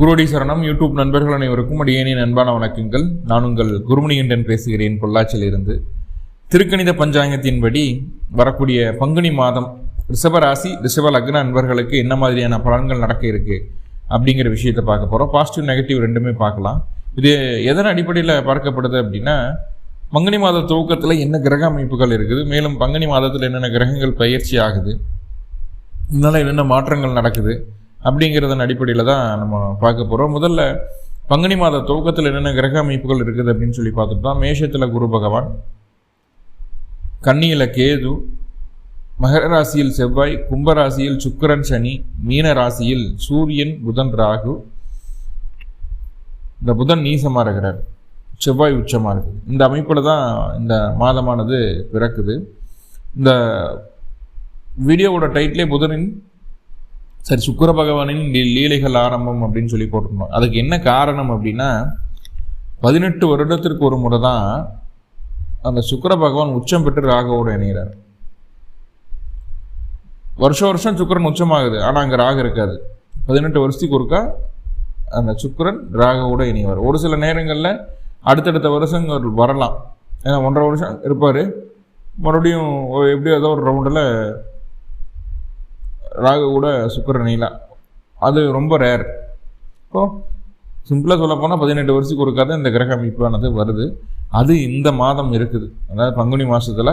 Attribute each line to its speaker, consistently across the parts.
Speaker 1: குருடி சரணம். யூடியூப் நண்பர்கள் அனைவருக்கும் அடியேனின் அன்பான வணக்கங்கள். நான் உங்கள் குருமணிகண்டன் பேசுகிறேன் பொள்ளாச்சியிலிருந்து. திருக்கணித பஞ்சாங்கத்தின்படி வரக்கூடிய பங்குனி மாதம் ரிஷபராசி ரிஷப லக்ன அன்பர்களுக்கு என்ன மாதிரியான பலன்கள் நடக்க இருக்கு அப்படிங்கிற விஷயத்தை பார்க்க போகிறோம் பாசிட்டிவ் நெகட்டிவ் ரெண்டுமே பார்க்கலாம். இது எதன் அடிப்படையில் பார்க்கப்படுது அப்படின்னா பங்குனி மாத துவக்கத்தில் என்ன கிரக அமைப்புகள் இருக்குது மேலும் பங்குனி மாதத்தில் என்னென்ன கிரகங்கள் பயிற்சி ஆகுது இதனால் என்னென்ன மாற்றங்கள் நடக்குது அப்படிங்கிறதன் அடிப்படையில் தான் நம்ம பார்க்க போகிறோம் முதல்ல பங்குனி மாத துவக்கத்தில் என்னென்ன கிரக அமைப்புகள் இருக்குது அப்படின்னு சொல்லி பார்த்துட்டோம் மேஷத்தில் குரு பகவான் கன்னியில் கேது மகர ராசியில் செவ்வாய் கும்பராசியில் சுக்கரன் சுக்கிரன் சனி மீன ராசியில் சூரியன் புதன் ராகு. இந்த புதன் நீசமாக இருக்கிறார். செவ்வாய் உச்சமாக இருக்குது இந்த அமைப்பில் தான் இந்த மாதமானது பிறக்குது. இந்த வீடியோவோட டைட்டிலே புதனின் சரி சுக்கர பகவானின் லீ- லீலைகள் ஆரம்பம் அப்படின்னு சொல்லி போட்டிருந்தோம். அதுக்கு என்ன காரணம் அப்படின்னா பதினெட்டு வருடத்திற்கு ஒரு முறை தான் அந்த சுக்கர பகவான் உச்சம் பெற்று ராகவோடு இணைகிறார். வருஷம் வருஷம் சுக்கிரன் உச்சமாகுது ஆனால் அங்கே ராக இருக்காது. பதினெட்டு வருஷத்துக்கு ஒருக்கா அந்த சுக்கிரன் ராகவோட இணைவார். ஒரு சில நேரங்களில் அடுத்தடுத்த வருஷங்கள் வரலாம். ஏன்னா ஒன்றரை வருஷம் இருப்பார். மறுபடியும் எப்படியோ ஏதோ ஒரு ரவுண்டில் ராகு கூட சுக்கிரன் அது ரொம்ப ரேர் இப்போ சிம்பிளாக சொல்ல போனால் பதினெட்டு வருஷத்துக்கு ஒரு கதை இந்த கிரக அமைப்பானது வருது. அது இந்த மாதம் இருக்குது. அதாவது பங்குனி மாதத்தில்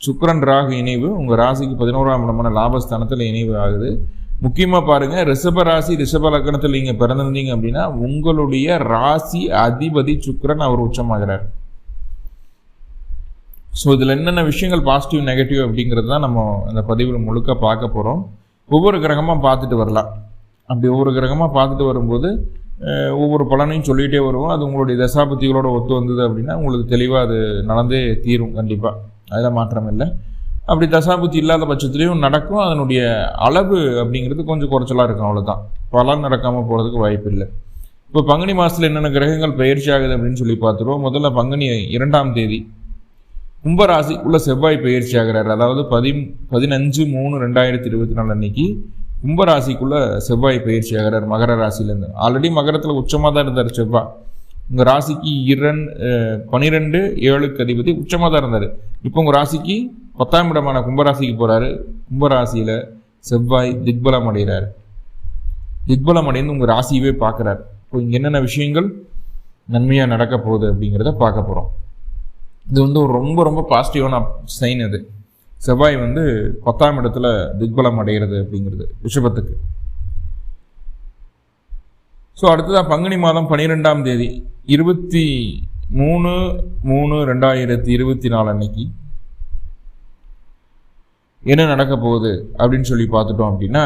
Speaker 1: சுக்கரன் ராகு இணைவு உங்கள் ராசிக்கு பதினோராம் இடமான லாபஸ்தானத்தில் இணைவு ஆகுது. முக்கியமாக பாருங்கள் ரிஷப ராசி ரிஷப லக்கணத்தில் நீங்கள் பிறந்திருந்தீங்க அப்படின்னா உங்களுடைய ராசி அதிபதி சுக்கரன் அவர் உச்சமாகிறார். ஸோ இதில் என்னென்ன விஷயங்கள் பாசிட்டிவ் நெகட்டிவ் அப்படிங்கிறது தான் நம்ம அந்த பதிவில் முழுக்க பார்க்க போகிறோம் ஒவ்வொரு கிரகமாக பார்த்துட்டு வரலாம். அப்படி ஒவ்வொரு கிரகமாக பார்த்துட்டு வரும்போது ஒவ்வொரு பலனையும் சொல்லிகிட்டே வருவோம். அது உங்களுடைய தசாபத்திகளோட ஒத்து வந்தது அப்படின்னா உங்களுக்கு தெளிவாக அது நடந்தே தீரும் கண்டிப்பாக அதில் மாற்றம் இல்லை. அப்படி தசாபுத்தி இல்லாத பட்சத்துலேயும் நடக்கும். அதனுடைய அளவு அப்படிங்கிறது கொஞ்சம் குறைச்சலாக இருக்கும். அவ்வளோதான் பலன் நடக்காமல் போகிறதுக்கு வாய்ப்பு இல்லை. இப்போ பங்குனி மாதத்தில் என்னென்ன கிரகங்கள் பயிற்சி ஆகுது அப்படின்னு சொல்லி பார்த்துருவோம். முதல்ல பங்குனி இரண்டாம் தேதி. கும்பராசிக்குள்ளே செவ்வாய் பயிற்சி ஆகிறார். அதாவது பதி பதினஞ்சு மூணு ரெண்டாயிரத்தி இருபத்தி நாலு அன்னைக்கு கும்பராசிக்குள்ள செவ்வாய் பயிற்சி ஆகிறார் மகர ராசியிலேருந்து. ஆல்ரெடி மகரத்தில் உச்சமாக தான் இருந்தார் செவ்வாய். உங்கள் ராசிக்கு இரண் பனிரெண்டு ஏழுக்கு அதிபதி உச்சமாக தான் இருந்தார். இப்போ உங்கள் ராசிக்கு பத்தாம் இடமான கும்பராசிக்கு போகிறாரு கும்பராசியில் செவ்வாய் திக்பலம் அடைகிறார். திக்பலம் அடைந்து உங்கள் ராசியவே பார்க்குறாரு. இப்போ இங்கே என்னென்ன விஷயங்கள் நன்மையாக நடக்க போகுது அப்படிங்கிறத பார்க்க போகிறோம் இது வந்து ஒரு ரொம்ப ரொம்ப பாசிட்டிவான சைன் அது. செவ்வாய் வந்து பத்தாம் இடத்துல திக்பலம் அடைகிறது அப்படிங்கிறது ரிஷபத்துக்கு. ஸோ அடுத்ததாக பங்குனி மாதம் பன்னிரெண்டாம் தேதி இருபத்தி மூணு மூணு ரெண்டாயிரத்தி இருபத்தி நாலு அன்னைக்கு என்ன நடக்க போகுது அப்படின்னு சொல்லி பார்த்துட்டோம் அப்படின்னா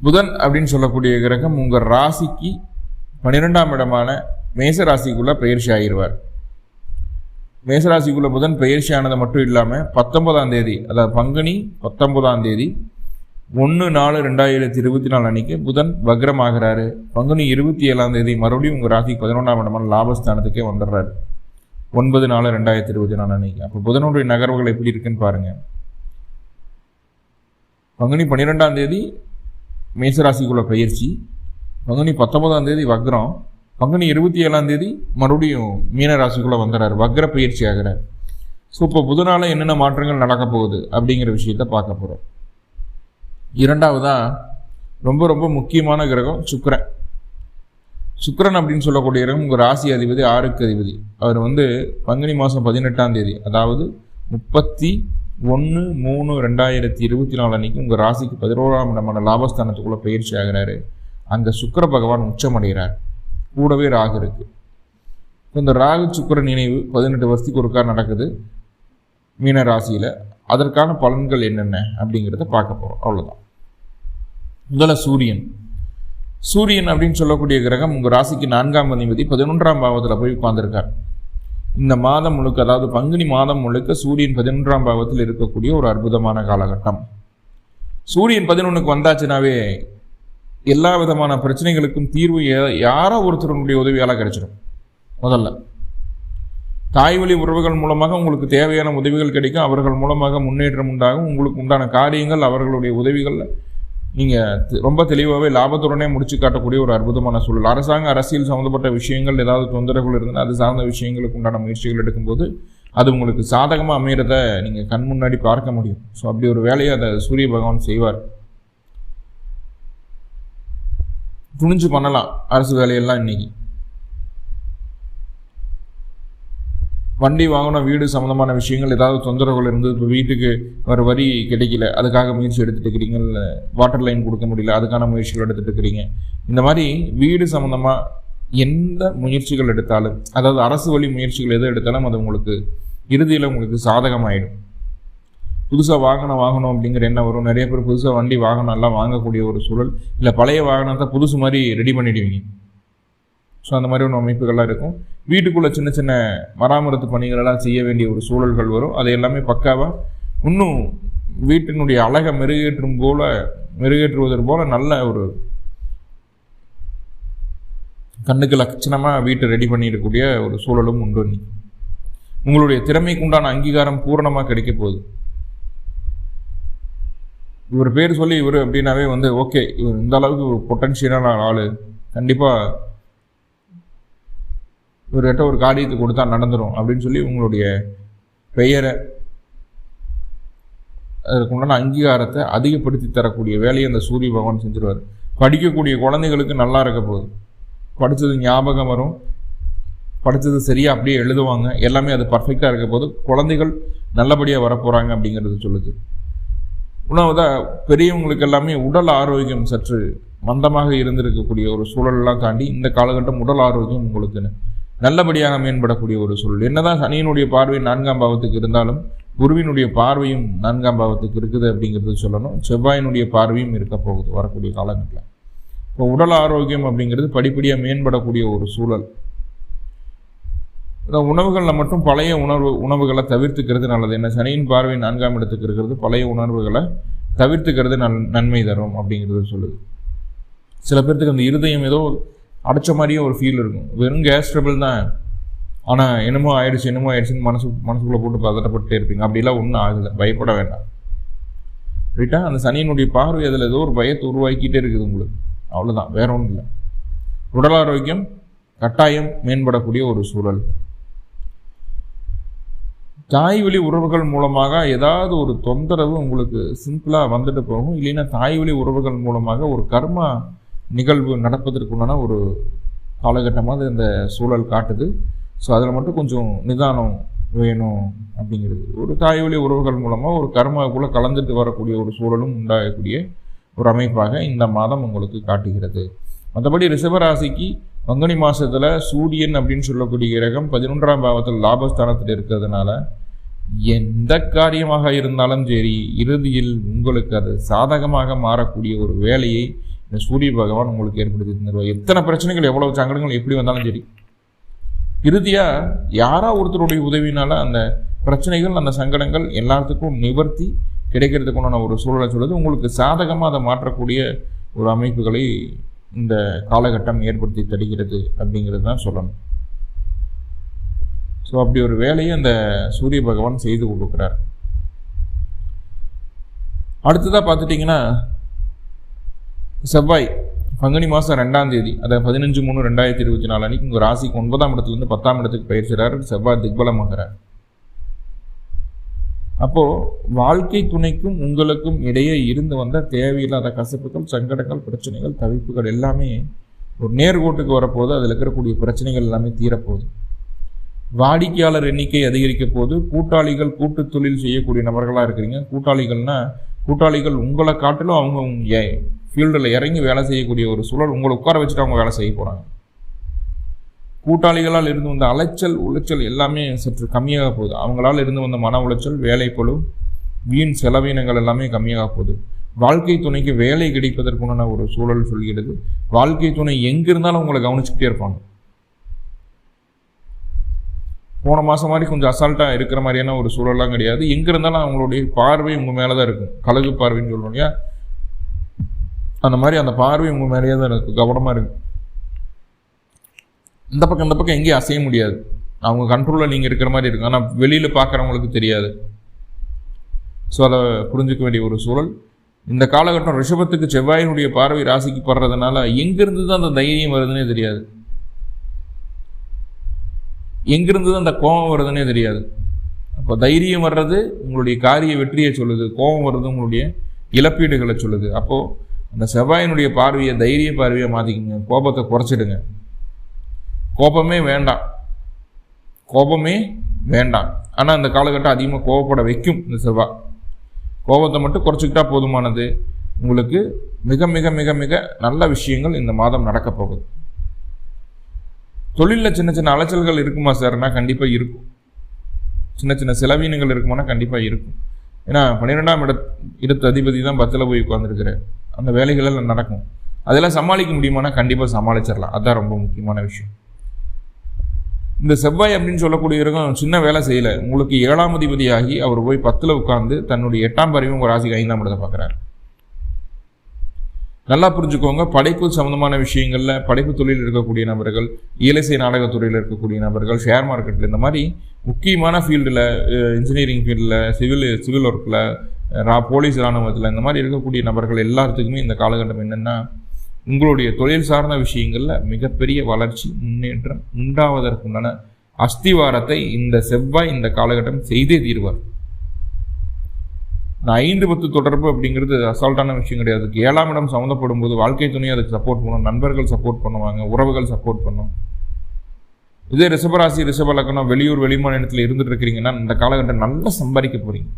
Speaker 1: புதன் அப்படின்னு சொல்லக்கூடிய கிரகம் உங்கள் ராசிக்கு பன்னிரெண்டாம் இடமான மேசராசிக்குள்ளே பயிற்சி ஆகிடுவார் மேசராசிக்குள்ள புதன் பயிற்சி ஆனது மட்டும் இல்லாமல் பத்தொன்பதாம் தேதி அதாவது பங்குனி பத்தொன்பதாம் தேதி ஒன்று நாலு ரெண்டாயிரத்தி இருபத்தி நாலு அன்னைக்கு புதன் வக்ரமாகிறாரு. பங்குனி இருபத்தி ஏழாம் தேதி மறுபடியும் உங்கள் ராசி பதினொன்றாம் இடமான லாபஸ்தானத்துக்கே வந்துடுறாரு. ஒன்பது நாலு ரெண்டாயிரத்தி இருபத்தி நாலு அன்னைக்கு. அப்போ புதனுடைய நகர்வுகள் எப்படி இருக்குன்னு பாருங்கள் பங்குனி பன்னிரெண்டாம் தேதி மேசராசிக்குள்ள பயிற்சி பங்குனி பத்தொன்பதாம் தேதி வக்ரம் பங்குனி இருபத்தி ஏழாம் தேதி மறுபடியும் மீன ராசிக்குள்ளே வந்துடுறாரு வக்ர பயிற்சி ஆகிறார். ஸோ இப்போ புதனால என்னென்ன மாற்றங்கள் நடக்க போகுது அப்படிங்கிற விஷயத்த பார்க்க போகிறோம் இரண்டாவதா ரொம்ப ரொம்ப முக்கியமான கிரகம் சுக்கரன். சுக்கரன் அப்படின்னு சொல்லக்கூடிய கிரகம் உங்கள் ராசி அதிபதி ஆறுக்கு அதிபதி. அவர் வந்து பங்குனி மாதம் பதினெட்டாம் தேதி அதாவது முப்பத்தி ஒன்று மூணு ரெண்டாயிரத்தி இருபத்தி நாலு அன்னைக்கு உங்கள் ராசிக்கு பதினோராம் இடமான லாபஸ்தானத்துக்குள்ளே பயிற்சி ஆகிறாரு. அங்கே சுக்கர பகவான் உச்சமடைகிறார் கூடவே ராகு இருக்கு. இந்த ராகு சுக்கிரன் நினைவு பதினெட்டு வருஷத்துக்கு ஒருக்கா நடக்குது மீன ராசியில். அதற்கான பலன்கள் என்னென்ன அப்படிங்கிறத பார்க்க போகிறோம் அவ்வளோதான் முதல்ல சூரியன். சூரியன் அப்படின்னு சொல்லக்கூடிய கிரகம் உங்கள் ராசிக்கு நான்காம் அதிபதி பதினொன்றாம் பாவத்தில் போய் உட்காந்துருக்கார் இந்த மாதம் முழுக்க அதாவது பங்குனி மாதம் முழுக்க சூரியன் பதினொன்றாம் பாவத்தில் இருக்கக்கூடிய ஒரு அற்புதமான காலகட்டம். சூரியன் பதினொன்றுக்கு வந்தாச்சுனாவே எல்லா விதமான பிரச்சனைகளுக்கும் தீர்வு யாரோ ஒருத்தருடைய உதவியால் கிடைச்சிடும். முதல்ல. தாய் வழி உறவுகள் மூலமாக உங்களுக்கு தேவையான உதவிகள் கிடைக்கும். அவர்கள் மூலமாக முன்னேற்றம் உண்டாகும். உங்களுக்கு உண்டான காரியங்கள் அவர்களுடைய உதவிகள் நீங்கள் ரொம்ப தெளிவாகவே லாபத்துடனே முடிச்சு காட்டக்கூடிய ஒரு அற்புதமான சூழல். அரசாங்க அரசியல் சம்மந்தப்பட்ட விஷயங்கள் ஏதாவது தொந்தரவுகள் இருந்தால் அது சார்ந்த விஷயங்களுக்கு உண்டான முயற்சிகள் எடுக்கும்போது அது உங்களுக்கு சாதகமாக அமையிறத நீங்கள் கண் முன்னாடி பார்க்க முடியும். ஸோ அப்படி ஒரு வேலையை அதை சூரிய பகவான் செய்வார். துணிஞ்சு பண்ணலாம் அரசு வேலையெல்லாம் இன்னைக்கு. வண்டி வாங்கணும் வீடு சம்மந்தமான விஷயங்கள் ஏதாவது தொந்தரவுகள் இருந்து இப்போ வீட்டுக்கு ஒரு வரி கிடைக்கல அதுக்காக முயற்சி எடுத்துட்டு இருக்கிறீங்க இல்லை வாட்டர் லைன் கொடுக்க முடியல அதுக்கான முயற்சிகள் எடுத்துட்டு இருக்கிறீங்க. இந்த மாதிரி வீடு சம்மந்தமாக எந்த முயற்சிகள் எடுத்தாலும் அதாவது அரசு வழி முயற்சிகள் எதை எடுத்தாலும் அது உங்களுக்கு இறுதியில் உங்களுக்கு சாதகமாயிடும். புதுசாக வாகனம் வாங்கணும் அப்படிங்கிற எண்ணம் வரும். நிறைய பேர் புதுசாக வண்டி வாகனம் எல்லாம் வாங்கக்கூடிய ஒரு சூழல். இல்லை பழைய வாகனத்தை புதுசு மாதிரி ரெடி பண்ணிடுவீங்க. ஸோ அந்த மாதிரி ஒன்று அமைப்புகள்லாம் இருக்கும். வீட்டுக்குள்ளே சின்ன சின்ன மராமரத்து பணிகளெல்லாம் செய்ய வேண்டிய ஒரு சூழல்கள் வரும். அது எல்லாமே பக்காவாக இன்னும் வீட்டினுடைய அழகை மெருகேற்றும் போல மெருகேற்றுவதற்கு போல நல்ல ஒரு கண்ணுக்கு லட்சணமாக வீட்டை ரெடி பண்ணிடக்கூடிய ஒரு சூழலும் உண்டு. நீ உங்களுடைய திறமைக்கு உண்டான அங்கீகாரம் பூரணமாக கிடைக்க போகுது. இவர் பேர் சொல்லி இவர் அப்படின்னாவே வந்து ஓகே இவர் இந்த அளவுக்கு பொட்டன்ஷியலான ஆள். கண்டிப்பாக இவர்கிட்ட ஒரு காரியத்தை கொடுத்தா நடந்துடும் அப்படின்னு சொல்லி உங்களுடைய பெயரை அதற்குண்டான அங்கீகாரத்தை அதிகப்படுத்தி தரக்கூடிய வேலையை அந்த சூரிய பகவான் செஞ்சிருவார். படிக்கக்கூடிய குழந்தைகளுக்கு நல்லா இருக்க போகுது. படித்தது ஞாபகம் வரும். படித்தது சரியாக அப்படியே எழுதுவாங்க. எல்லாமே அது பர்ஃபெக்டாக இருக்க போது குழந்தைகள் நல்லபடியாக வரப்போகிறாங்க அப்படிங்கிறது சொல்லுது. உணவுதான். பெரியவங்களுக்கு எல்லாமே உடல் ஆரோக்கியம் சற்று மந்தமாக இருந்திருக்கக்கூடிய ஒரு சூழலெல்லாம் தாண்டி இந்த காலகட்டம் உடல் ஆரோக்கியம் உங்களுக்கு நல்லபடியாக மேம்படக்கூடிய ஒரு சூழல். என்னதான் சனியினுடைய பார்வை நான்காம் பாவத்துக்கு இருந்தாலும் குருவினுடைய பார்வையும் நான்காம் பாவத்துக்கு இருக்குது அப்படிங்கிறது சொல்லணும். செவ்வாயினுடைய பார்வையும் இருக்க போகுது வரக்கூடிய காலங்களில் இப்போ உடல் ஆரோக்கியம் அப்படிங்கிறது படிப்படியாக மேம்படக்கூடிய ஒரு சூழல். இந்த உணவுகளில் மட்டும் பழைய உணர்வு உணவுகளை தவிர்த்துக்கிறது நல்லது. என்ன சனியின் பார்வை நான்காம் இடத்துக்கு இருக்கிறது. பழைய உணர்வுகளை தவிர்த்துக்கிறது நன் நன்மை தரும் அப்படிங்கிறது சொல்லுது. சில பேர்த்துக்கு அந்த இருதயம் ஏதோ அடைச்ச மாதிரியே ஒரு ஃபீல் இருக்கும். வெறும் கேஸ் ட்ரபிள் தான். ஆனால் என்னமோ ஆயிடுச்சு என்னமோ ஆயிடுச்சுன்னு மனசு மனசுக்குள்ளே போட்டு பதட்டப்பட்டே இருப்பீங்க. அப்படிலாம் ஒன்றும் ஆகலை. பயப்பட வேண்டாம். ரைட்டா அந்த சனியினுடைய பார்வை அதில் ஏதோ ஒரு பயத்தை உருவாக்கிட்டே இருக்குது உங்களுக்கு. அவ்வளோதான் வேற ஒன்றும் இல்லை. உடல் ஆரோக்கியம் கட்டாயம் மேம்படக்கூடிய ஒரு சூழல். தாய் வழி உறவுகள் மூலமாக ஏதாவது ஒரு தொந்தரவு உங்களுக்கு சிம்பிளாக வந்துட்டு போகும். இல்லைன்னா தாய் வழி உறவுகள் மூலமாக ஒரு கர்மா நிகழ்வு நடப்பதற்குண்டான ஒரு காலகட்டமாக இந்த சூழல் காட்டுது. ஸோ அதில் மட்டும் கொஞ்சம் நிதானம் வேணும் அப்படிங்கிறது. ஒரு தாய் வழி உறவுகள் மூலமாக ஒரு கர்மாவுக்குள்ளே கலந்துட்டு வரக்கூடிய ஒரு சூழலும் உண்டாகக்கூடிய ஒரு அமைப்பாக இந்த மாதம் உங்களுக்கு காட்டுகிறது. மற்றபடி ரிஷபராசிக்கு பங்குனி மாதத்தில் சூரியன் அப்படின்னு சொல்லக்கூடிய கிரகம் பதினொன்றாம் பாவத்தில் லாபஸ்தானத்தில் இருக்கிறதுனால எந்த காரியமாக இருந்தாலும் சரி இறுதியில் உங்களுக்கு அது சாதகமாக மாறக்கூடிய ஒரு வேலையை இந்த சூரிய பகவான் உங்களுக்கு ஏற்படுத்தி தந்துடுவார் எத்தனை பிரச்சனைகள் எவ்வளவு சங்கடங்கள் எப்படி வந்தாலும் சரி. இறுதியாக யாரோ ஒருத்தருடைய உதவினால அந்த பிரச்சனைகள் அந்த சங்கடங்கள் எல்லாத்துக்கும் நிவர்த்தி கிடைக்கிறதுக்குண்டான ஒரு சூழலை சொல்லுது உங்களுக்கு சாதகமாக அதை மாற்றக்கூடிய ஒரு அமைப்புகளை இந்த காலகட்டம் ஏற்படுத்தி தருகிறது அப்படிங்கிறது தான் சொல்லணும். ஸோ அப்படி ஒரு வேலையை அந்த சூரிய பகவான் செய்து கொடுக்குறார். அடுத்ததாக பார்த்துட்டிங்கன்னா செவ்வாய் பங்குனி மாதம் ரெண்டாம் தேதி அதை பதினஞ்சு மூணு ரெண்டாயிரத்தி இருபத்தி நாலு அன்னைக்கு உங்கள் ராசிக்கு ஒன்பதாம் இடத்துலேருந்து பத்தாம் இடத்துக்கு பயிற்சிறார் செவ்வாய் திக்பலமாகிறார். அப்போது வாழ்க்கை துணைக்கும் உங்களுக்கும் இடையே இருந்து வந்த தேவையில்லாத கசப்புகள் சங்கடங்கள் பிரச்சனைகள் தவிப்புகள் எல்லாமே ஒரு நேர்கோட்டுக்கு வரப்போது அதில் இருக்கக்கூடிய பிரச்சனைகள் எல்லாமே தீரப்போகுது. வாடிக்கையாளர் எண்ணிக்கை அதிகரிக்க போது கூட்டாளிகள் கூட்டு தொழில் செய்யக்கூடிய நபர்களாக இருக்கிறீங்க. கூட்டாளிகள்னா கூட்டாளிகள் உங்களை காட்டிலும் அவங்க ஃபீல்டில் இறங்கி வேலை செய்யக்கூடிய ஒரு சூழல் உங்களை உட்கார வச்சுட்டு அவங்க வேலை செய்ய போகிறாங்க கூட்டாளிகளால் இருந்து வந்த அலைச்சல் உளைச்சல் எல்லாமே சற்று கம்மியாக போகுது. அவங்களால் இருந்து வந்த மன உளைச்சல் வேலைப்பழு வீண் செலவினங்கள் எல்லாமே கம்மியாக போகுது. வாழ்க்கை துணைக்கு வேலை கிடைப்பதற்குண்டான ஒரு சூழல் சொல்கிறது. வாழ்க்கை துணை எங்கே இருந்தாலும் உங்களை கவனிச்சுக்கிட்டே இருப்பாங்க. போன மாதம் மாதிரி கொஞ்சம் அசால்ட்டாக இருக்கிற மாதிரியான ஒரு சூழலாம் கிடையாது. எங்கே இருந்தாலும் அவங்களுடைய பார்வை உங்கள் மேலே தான் இருக்கும். கழுகு பார்வைன்னு சொல்லுவோம் இல்லையா? அந்த மாதிரி அந்த பார்வை உங்கள் மேலேயே தான் இருக்கும் கவனமாக இருக்கும் இந்த பக்கம் இந்த பக்கம் எங்கேயும் அசைய முடியாது. அவங்க கண்ட்ரோலில் நீங்கள் இருக்கிற மாதிரி இருக்கும். ஆனால் வெளியில் பார்க்குறவங்களுக்கு தெரியாது. ஸோ அதை புரிஞ்சுக்க வேண்டிய ஒரு சூழல். இந்த காலகட்டம் ரிஷபத்துக்கு செவ்வாயினுடைய பார்வை ராசிக்கு படுறதுனால எங்கிருந்து தான் அந்த தைரியம் வருதுன்னே தெரியாது. எங்கிருந்து தான் அந்த கோபம் வருதுன்னே தெரியாது. அப்போ தைரியம் வர்றது உங்களுடைய காரிய வெற்றியை சொல்லுது. கோபம் வர்றது உங்களுடைய இழப்பீடுகளை சொல்லுது. அப்போது அந்த செவ்வாயினுடைய பார்வையை தைரிய பார்வையை மாற்றிக்கிங்க கோபத்தை குறைச்சிடுங்க. கோபமே வேண்டாம். கோபமே வேண்டாம். ஆனால் அந்த காலகட்டம் அதிகமாக கோபப்பட வைக்கும் இந்த செவ்வாய் கோபத்தை மட்டும் குறைச்சிக்கிட்டா போதுமானது. உங்களுக்கு மிக மிக மிக மிக நல்ல விஷயங்கள் இந்த மாதம் நடக்க போகுது. தொழிலில் சின்ன சின்ன அலைச்சல்கள் இருக்குமா சார்னா கண்டிப்பாக இருக்கும். சின்ன சின்ன செலவீனங்கள் இருக்குமானா கண்டிப்பாக இருக்கும். ஏன்னா பன்னிரெண்டாம் இட இடத்து அதிபதி தான் பத்தில் போய் உட்காந்துருக்குறாரு அந்த வேலைகளெல்லாம் நடக்கும். அதெல்லாம் சமாளிக்க முடியுமானா கண்டிப்பாக சமாளிச்சிடலாம். அதுதான் ரொம்ப முக்கியமான விஷயம். இந்த செவ்வாய் அப்படின்னு சொல்லக்கூடியவருக்கும் சின்ன வேலை செய்யலை. உங்களுக்கு ஏழாம் அதிபதியாகி அவர் போய் பத்தில் உட்காந்து தன்னுடைய எட்டாம் பறவையும் உங்கள் ராசிக்கு ஐந்தாம் இடத்தை பார்க்குறாரு. நல்லா புரிஞ்சுக்கோங்க படைப்பு சம்மந்தமான விஷயங்களில் படைப்பு தொழில் இருக்கக்கூடிய நபர்கள் இயலிசை நாடகத்துறையில் இருக்கக்கூடிய நபர்கள் ஷேர் மார்க்கெட்டில் இந்த மாதிரி முக்கியமான ஃபீல்டில் இன்ஜினியரிங் ஃபீல்டில் சிவில் சிவில் ஒர்க்கில் ரா போலீஸ் இராணுவத்தில் இந்த மாதிரி இருக்கக்கூடிய நபர்கள் எல்லாத்துக்குமே இந்த காலகட்டம் என்னென்னா உங்களுடைய தொழில் சார்ந்த விஷயங்களில் மிகப்பெரிய வளர்ச்சி முன்னேற்றம் உண்டாவதற்குண்டான அஸ்திவாரத்தை இந்த செவ்வாய் இந்த காலகட்டம் செய்தே தீர்வார். இந்த ஐந்து பத்து தொடர்பு அப்படிங்கிறது அசால்ட்டான விஷயம் கிடையாது. ஏழாம் இடம் சம்மந்தப்படும் போது வாழ்க்கை துணை அதுக்கு சப்போர்ட் பண்ணும் நண்பர்கள் சப்போர்ட் பண்ணுவாங்க உறவுகள் சப்போர்ட் பண்ணும். இதே ரிஷபராசி ரிஷப லக்கணம் வெளியூர் வெளிமாநிலத்தில் இருந்துட்டு இருக்கிறீங்கன்னா இந்த காலகட்டம் நல்லா சம்பாதிக்க போறீங்க.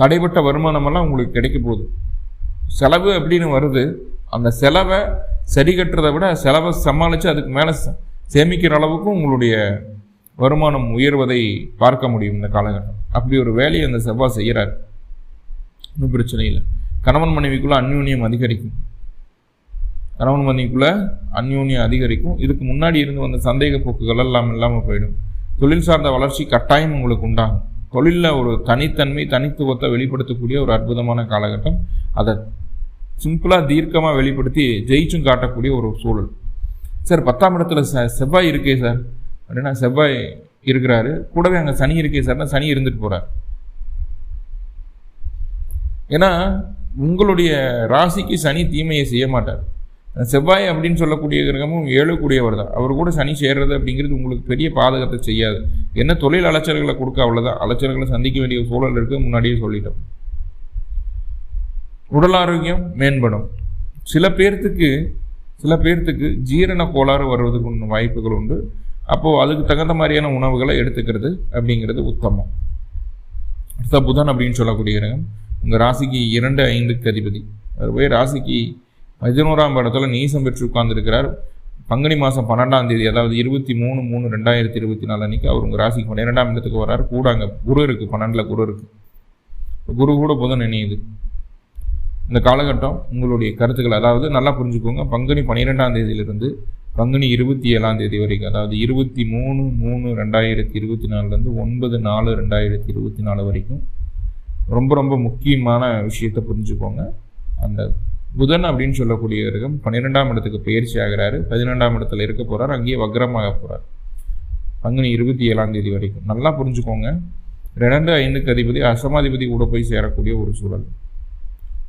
Speaker 1: தடைப்பட்ட வருமானமெல்லாம் உங்களுக்கு கிடைக்க போகுது. செலவு அப்படின்னு வருது அந்த செலவை சரி கட்டுறதை விட செலவை சமாளித்து அதுக்கு மேலே சேமிக்கிற அளவுக்கும் உங்களுடைய வருமானம் உயர்வதை பார்க்க முடியும் இந்த காலகட்டம். அப்படி ஒரு வேலையை அந்த செவ்வாய் செய்கிறார். ஒன்றும் பிரச்சனை இல்லை. கணவன் மனைவிக்குள்ளே அந்யூன்யம் அதிகரிக்கும். கணவன் மனைவிக்குள்ளே அந்யூன்யம் அதிகரிக்கும். இதுக்கு முன்னாடி இருந்து வந்த சந்தேக போக்குகள் எல்லாம் இல்லாமல் போயிடும். தொழில் சார்ந்த வளர்ச்சி கட்டாயம் உங்களுக்கு உண்டாகும். தொழிலில் ஒரு தனித்தன்மை தனித்துவத்தை வெளிப்படுத்தக்கூடிய ஒரு அற்புதமான காலகட்டம். அதை சிம்பிளாக தீர்க்கமாக வெளிப்படுத்தி ஜெயிச்சும் காட்டக்கூடிய ஒரு சூழல். சார் பத்தாம் இடத்துல ச செவ்வாய் இருக்கே சார். அப்படின்னா செவ்வாய் இருக்கிறாரு. கூடவே அங்கே சனி இருக்கே சார்னா சனி இருந்துட்டு போகிறார் ஏன்னா உங்களுடைய ராசிக்கு சனி தீமையை செய்ய மாட்டார். செவ்வாய் அப்படின்னு சொல்லக்கூடிய கிரகமும் ஏழுக்கூடியவர் தான் அவர் கூட சனி சேர்றது அப்படிங்கிறது உங்களுக்கு பெரிய பாதகத்தை செய்யாது. என்ன தொழில் அலைச்சல்களை கொடுக்க அவ்வளோதான் அலைச்சல்களை சந்திக்க வேண்டிய சூழல் இருக்கு முன்னாடியே சொல்லிட்டோம். உடல் ஆரோக்கியம் மேம்படும். சில பேர்த்துக்கு சில பேர்த்துக்கு ஜீரண கோளாறு வருவதற்கு வாய்ப்புகள் உண்டு. அப்போது அதுக்கு தகுந்த மாதிரியான உணவுகளை எடுத்துக்கிறது அப்படிங்கிறது உத்தமம். அடுத்த புதன் அப்படின்னு சொல்லக்கூடிய கிரகம். உங்கள் ராசிக்கு இரண்டு ஐந்துக்கு அதிபதி. அவர் போய் ராசிக்கு பதினோராம் இடத்துல நீசம் பெற்று உட்கார்ந்துருக்கிறார். பங்குனி மாதம் பன்னெண்டாம் தேதி அதாவது இருபத்தி மூணு மூணு ரெண்டாயிரத்தி இருபத்தி நாலு அன்றைக்கி அவர் உங்கள் ராசிக்கு பன்னிரெண்டாம் இடத்துக்கு வர்றாரு. கூட அங்கே குரு இருக்குது பன்னெண்டில் குரு இருக்குது குரு கூட புதன் இணையுது. இந்த காலகட்டம் உங்களுடைய கருத்துக்கள் அதாவது நல்லா புரிஞ்சுக்கோங்க. பங்குனி பன்னிரெண்டாம் தேதியிலிருந்து பங்குனி இருபத்தி ஏழாம் தேதி வரைக்கும் அதாவது இருபத்தி மூணு மூணு ரெண்டாயிரத்தி இருபத்தி நாலுலேருந்து ஒன்பது நாலு ரெண்டாயிரத்தி இருபத்தி நாலு வரைக்கும் ரொம்ப ரொம்ப முக்கியமான விஷயத்தை புரிஞ்சுக்கோங்க. அந்த புதன் அப்படின்னு சொல்லக்கூடிய கிரகம் பன்னிரெண்டாம் இடத்துக்கு பயிற்சி ஆகிறாரு. பதினெண்டாம் இடத்துல இருக்க போகிறார் அங்கேயே வக்ரமாக போகிறார் பங்குனி இருபத்தி ஏழாம் தேதி வரைக்கும். நல்லா புரிஞ்சுக்கோங்க. ரெண்டு ஐந்துக்கு அதிபதி அசமாதிபதி கூட போய் சேரக்கூடிய ஒரு சூழல்.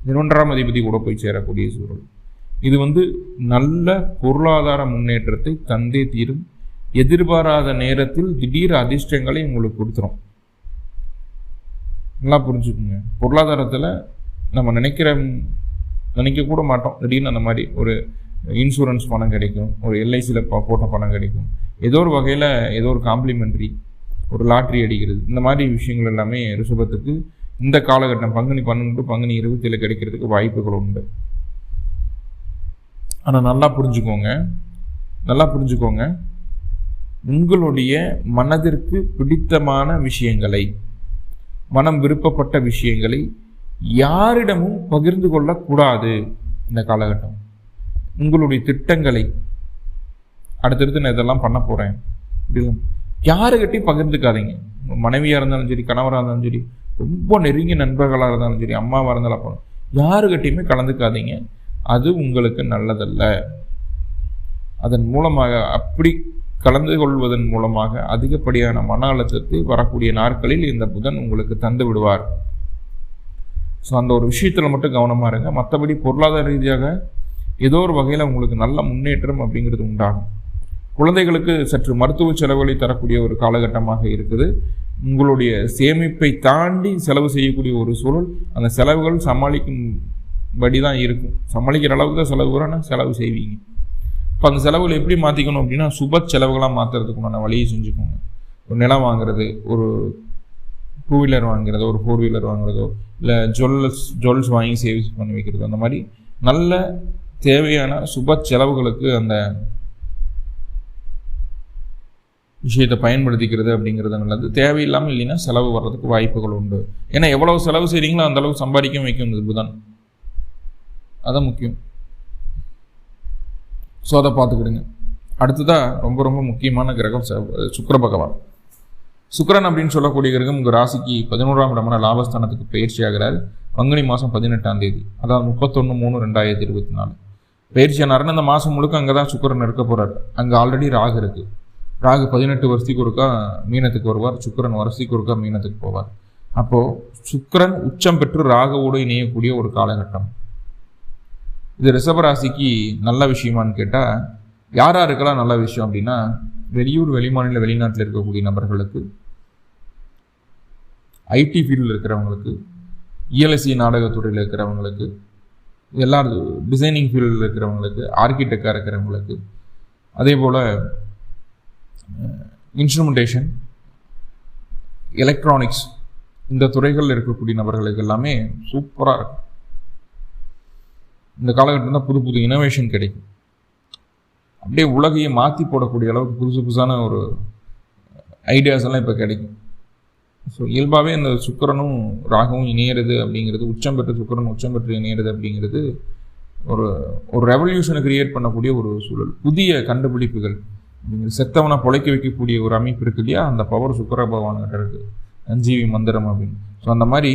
Speaker 1: பதினொன்றாம் அதிபதி கூட போய் சேரக்கூடிய சூழல். இது வந்து நல்ல பொருளாதார முன்னேற்றத்தை தந்தே தீரும். எதிர்பாராத நேரத்தில் திடீர் அதிர்ஷ்டங்களை உங்களுக்கு கொடுத்துரும். நல்லா புரிஞ்சுக்குங்க. பொருளாதாரத்தில் நம்ம நினைக்கிற நினைக்க கூட மாட்டோம் திடீர்னு அந்த மாதிரி ஒரு இன்சூரன்ஸ் பணம் கிடைக்கும் ஒரு எல்ஐசியில் போட்ட பணம் கிடைக்கும். ஏதோ ஒரு வகையில் ஏதோ ஒரு காம்ப்ளிமெண்ட்ரி ஒரு லாட்ரி அடிக்கிறது. இந்த மாதிரி விஷயங்கள் எல்லாமே ரிஷபத்துக்கு இந்த காலகட்டம் பங்குனி பன்னெண்டு பங்குனி இருபத்தியில் கிடைக்கிறதுக்கு வாய்ப்புகள் உண்டு. ஆனால் நல்லா புரிஞ்சுக்கோங்க. நல்லா புரிஞ்சுக்கோங்க. உங்களுடைய மனதிற்கு பிடித்தமான விஷயங்களை மனம் விருப்பப்பட்ட விஷயங்களை யாரிடமும் பகிர்ந்து கொள்ளக்கூடாது இந்த காலகட்டம். உங்களுடைய திட்டங்களை அடுத்தடுத்து நான் இதெல்லாம் பண்ண போகிறேன் யாருக்கிட்டையும் பகிர்ந்துக்காதீங்க. மனைவியாக இருந்தாலும் சரி கணவராக இருந்தாலும் சரி ரொம்ப நெருங்கிய நண்பர்களாக இருந்தாலும் சரி அம்மாவாக இருந்தாலும் போகணும் யாருக்கிட்டையுமே கலந்துக்காதீங்க. அது உங்களுக்கு நல்லதல்ல. அதன் மூலமாக அப்படி கலந்து கொள்வதன் மூலமாக அதிகப்படியான மன அழுத்தத்தை வரக்கூடிய நாட்களில் இந்த புதன் உங்களுக்கு தந்து விடுவார். ஸோ அந்த ஒரு விஷயத்தில் மட்டும் கவனமாக இருங்க. மற்றபடி பொருளாதார ரீதியாக ஏதோ ஒரு வகையில் உங்களுக்கு நல்ல முன்னேற்றம் அப்படிங்கிறது உண்டாகும். குழந்தைகளுக்கு சற்று மருத்துவ செலவுகளை தரக்கூடிய ஒரு காலகட்டமாக இருக்குது. உங்களுடைய சேமிப்பை தாண்டி செலவு செய்யக்கூடிய ஒரு சூழல் அந்த செலவுகள் சமாளிக்கும் படி தான் இருக்கும். சமாளிக்கிற அளவுக்கு தான் செலவு வரும் செலவு செய்வீங்க. இப்போ அந்த செலவுகளை எப்படி மாற்றிக்கணும் அப்படின்னா சுப செலவுகளாக மாற்றுறதுக்குண்டான வழியை செஞ்சுக்கோங்க. ஒரு நிலம் வாங்குறது ஒரு டூ வீலர் வாங்குறதோ ஒரு ஃபோர் வீலர் வாங்குறதோ இல்லை ஜுவல்ஸ் ஜுவல்ஸ் வாங்கி சேவிங்ஸ் பண்ணி வைக்கிறது. அந்த மாதிரி நல்ல தேவையான சுப செலவுகளுக்கு அந்த விஷயத்தை பயன்படுத்திக்கிறது அப்படிங்கிறது நல்லது. தேவையில்லாமல் இல்லைன்னா செலவு வர்றதுக்கு வாய்ப்புகள் உண்டு. ஏன்னா எவ்வளவு செலவு செய்கிறீங்களோ அந்த அளவுக்கு சம்பாதிக்க வைக்கும் இந்த புதன் அதான் முக்கியம். ஸோ அதை பார்த்துக்கிடுங்க. அடுத்ததாக ரொம்ப ரொம்ப முக்கியமான கிரகம் சுக்கர பகவான். சுக்கரன் அப்படின்னு சொல்லக்கூடிய கிரகம் உங்கள் ராசிக்கு பதினோராம் இடமான லாபஸ்தானத்துக்கு பயிற்சி ஆகிறார் பங்குனி மாதம் பதினெட்டாம் தேதி அதாவது முப்பத்தொன்று மூணு ரெண்டாயிரத்தி இருபத்தி நாலு. பயிற்சி ஆனாருன்னு அந்த மாதம் முழுக்க அங்கே தான் சுக்கரன் இருக்க போகிறார் அங்கே ஆல்ரெடி ராகு இருக்குது ராகு பதினெட்டு வருஷத்துக்கு ஒருக்கா மீனத்துக்கு வருவார். சுக்கரன் வருஷத்துக்கு ஒருக்கா மீனத்துக்கு போவார். அப்போது சுக்கரன் உச்சம் பெற்று ராகுவோடு இணையக்கூடிய ஒரு காலகட்டம். இது ரிஷபராசிக்கு நல்ல விஷயமான்னு கேட்டால் யார் யாருக்கெல்லாம் நல்ல விஷயம் அப்படின்னா வெளியூர் வெளிமாநில வெளிநாட்டில் இருக்கக்கூடிய நபர்களுக்கு ஐடி ஃபீல்டில் இருக்கிறவங்களுக்கு இஎல்எஸ்சி நாடகத்துறையில் இருக்கிறவங்களுக்கு எல்லா டிசைனிங் ஃபீல்டில் இருக்கிறவங்களுக்கு ஆர்கிடெக்டாக இருக்கிறவங்களுக்கு அதே போல் இன்ஸ்ட்ருமெண்டேஷன் எலக்ட்ரானிக்ஸ் இந்த துறைகளில் இருக்கக்கூடிய நபர்களுக்கு எல்லாமே சூப்பராக இருக்கும். இந்த காலகட்டம் தான் புது புது இனோவேஷன் கிடைக்கும். அப்படியே உலகையை மாற்றி போடக்கூடிய அளவுக்கு புதுசு புதுசான ஒரு ஐடியாஸ் எல்லாம் இப்போ கிடைக்கும். ஸோ இயல்பாகவே அந்த சுக்கரனும் ராகவும் இணையிறது அப்படிங்கிறது உச்சம் பெற்று சுக்கரன் உச்சம் பெற்று இணையிறது அப்படிங்கிறது ஒரு ஒரு ரெவல்யூஷனை கிரியேட் பண்ணக்கூடிய ஒரு சூழல். புதிய கண்டுபிடிப்புகள் செத்தவனை பொழைக்க வைக்கக்கூடிய ஒரு அமைப்பு இருக்கு இல்லையா? அந்த பவர் சுக்கர பகவான்கிட்ட இருக்குது அஞ்சீவி மந்திரம் அப்படின்னு. ஸோ அந்த மாதிரி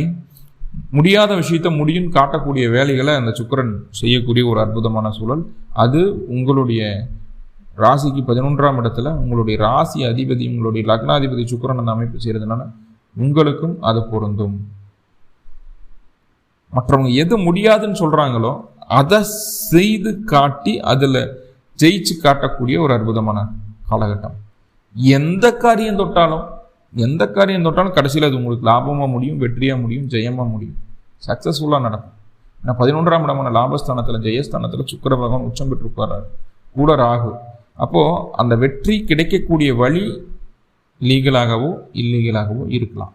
Speaker 1: முடியாத விஷயத்த முடியும் காட்டக்கூடிய வேலைகளை அந்த சுக்கரன் செய்யக்கூடிய ஒரு அற்புதமான சூழல். அது உங்களுடைய ராசிக்கு பதினொன்றாம் இடத்துல உங்களுடைய ராசி அதிபதி உங்களுடைய லக்னாதிபதி சுக்கரன் அந்த அமைப்பு செய்கிறதுனால உங்களுக்கும் அது பொருந்தும். மற்றவங்க எது முடியாதுன்னு சொல்கிறாங்களோ அதை செய்து காட்டி அதில் ஜெயிச்சு காட்டக்கூடிய ஒரு அற்புதமான காலகட்டம். எந்த காரியம் தொட்டாலும் எந்த காரியம் தொட்டாலும் கடைசியில் அது உங்களுக்கு லாபமாக முடியும் வெற்றியாக முடியும் ஜெயமாக முடியும். சக்ஸஸ்ஃபுல்லாக நடக்கும். ஏன்னா பதினொன்றாம் இடமான லாபஸ்தானத்தில் ஜெயஸ்தானத்தில் சுக்கர பகவான் உச்சம் பெற்று கூட ராகு. அப்போது அந்த வெற்றி கிடைக்கக்கூடிய வழி லீகலாகவோ இல்லீகலாகவோ இருக்கலாம்.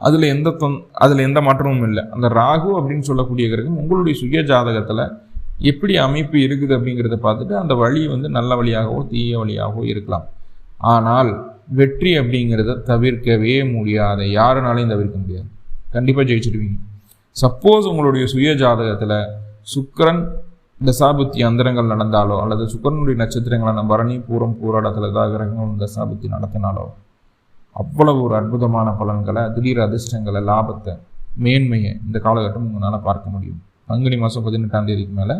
Speaker 1: அதில் எந்த தொன் அதில் எந்த மாற்றமும் இல்லை. அந்த ராகு அப்படின்னு சொல்லக்கூடிய கிரகம் உங்களுடைய சுய ஜாதகத்தில் எப்படி அமைப்பு இருக்குது அப்படிங்கிறத பார்த்துட்டு அந்த வழி வந்து நல்ல வழியாகவோ தீய வழியாகவோ இருக்கலாம். ஆனால் வெற்றி அப்படிங்கிறத தவிர்க்கவே முடியாத. யாருனாலையும் தவிர்க்க முடியாது. கண்டிப்பாக ஜெயிச்சிடுவீங்க சப்போஸ் உங்களுடைய சுய ஜாதகத்தில் சுக்கரன் தசாபுத்தி அந்தரங்கள் நடந்தாலோ அல்லது சுக்கரனுடைய நட்சத்திரங்களான பரணி பூரம் பூராடத்தில் ஏதாவது கிரகங்கள் தசாபுத்தி நடத்தினாலோ அவ்வளவு ஒரு அற்புதமான பலன்களை திடீர் அதிர்ஷ்டங்களை லாபத்தை மேன்மையை இந்த காலகட்டம் உங்களால் பார்க்க முடியும். பங்குனி மாதம் பதினெட்டாம் தேதிக்கு மேலே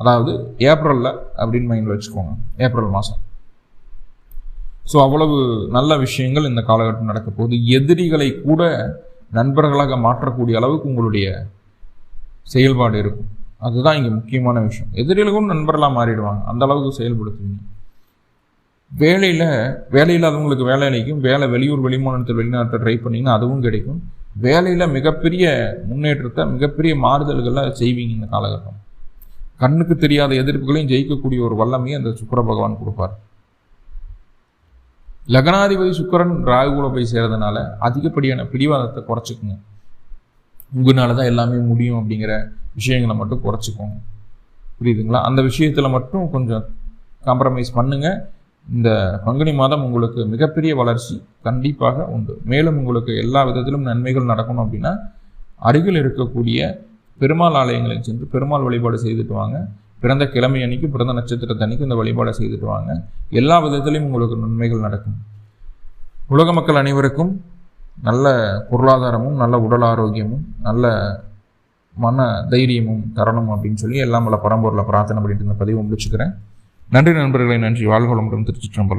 Speaker 1: அதாவது ஏப்ரலில் அப்படின்னு மைண்டில் வச்சுக்கோங்க. ஏப்ரல் மாதம் ஸோ அவ்வளவு நல்ல விஷயங்கள் இந்த காலகட்டம் நடக்க போகுது. எதிரிகளை கூட நண்பர்களாக மாற்றக்கூடிய அளவுக்கு உங்களுடைய செயல்பாடு இருக்கும். அதுதான் இங்கே முக்கியமான விஷயம். எதிரிகளுக்கும் நண்பர்களாக மாறிடுவாங்க. அந்த அளவுக்கு செயல்படுத்துவீங்க. வேலையில் வேலை இல்லாதவங்களுக்கு வேலை அளிக்கும். வேலை வெளியூர் வெளிமாநிலத்தில் வெளிநாட்டில் ட்ரை பண்ணிங்கன்னா அதுவும் கிடைக்கும். வேலையில் மிகப்பெரிய முன்னேற்றத்தை மிகப்பெரிய மாறுதல்களை செய்வீங்க இந்த காலகட்டம். கண்ணுக்கு தெரியாத எதிர்ப்புகளையும் ஜெயிக்கக்கூடிய ஒரு வல்லமையை அந்த சுக்கர பகவான் கொடுப்பார். லக்னாதிபதி சுக்கரன் ராகுல போய் சேர்றதுனால அதிகப்படியான பிடிவாதத்தை குறைச்சிக்குங்க. உங்களால தான் எல்லாமே முடியும் அப்படிங்கிற விஷயங்களை மட்டும் குறைச்சிக்கோங்க. புரியுதுங்களா? அந்த விஷயத்தில் மட்டும் கொஞ்சம் காம்ப்ரமைஸ் பண்ணுங்கள் இந்த பங்குனி மாதம் உங்களுக்கு மிகப்பெரிய வளர்ச்சி கண்டிப்பாக உண்டு. மேலும் உங்களுக்கு எல்லா விதத்திலும் நன்மைகள் நடக்கணும் அப்படின்னா அருகில் இருக்கக்கூடிய பெருமாள் ஆலயங்களுக்கு சென்று பெருமாள் வழிபாடு செய்துட்டு வாங்க. பிறந்த கிழமை அன்னைக்கு பிறந்த நட்சத்திரத்தை அன்னைக்கு இந்த வழிபாடை செய்துட்டு வாங்க. எல்லா விதத்திலையும் உங்களுக்கு நன்மைகள் நடக்கும். உலக மக்கள் அனைவருக்கும் நல்ல பொருளாதாரமும் நல்ல உடல் ஆரோக்கியமும் நல்ல மன தைரியமும் தரணும் அப்படின்னு சொல்லி எல்லாம் பல பரம்பொருளை பிரார்த்தனை பண்ணிட்டு இந்த பதிவு முடிச்சுக்கிறேன். நன்றி நண்பர்களை நன்றி. வாழ்வளமுடன் திருச்சிற்றம்பலம்.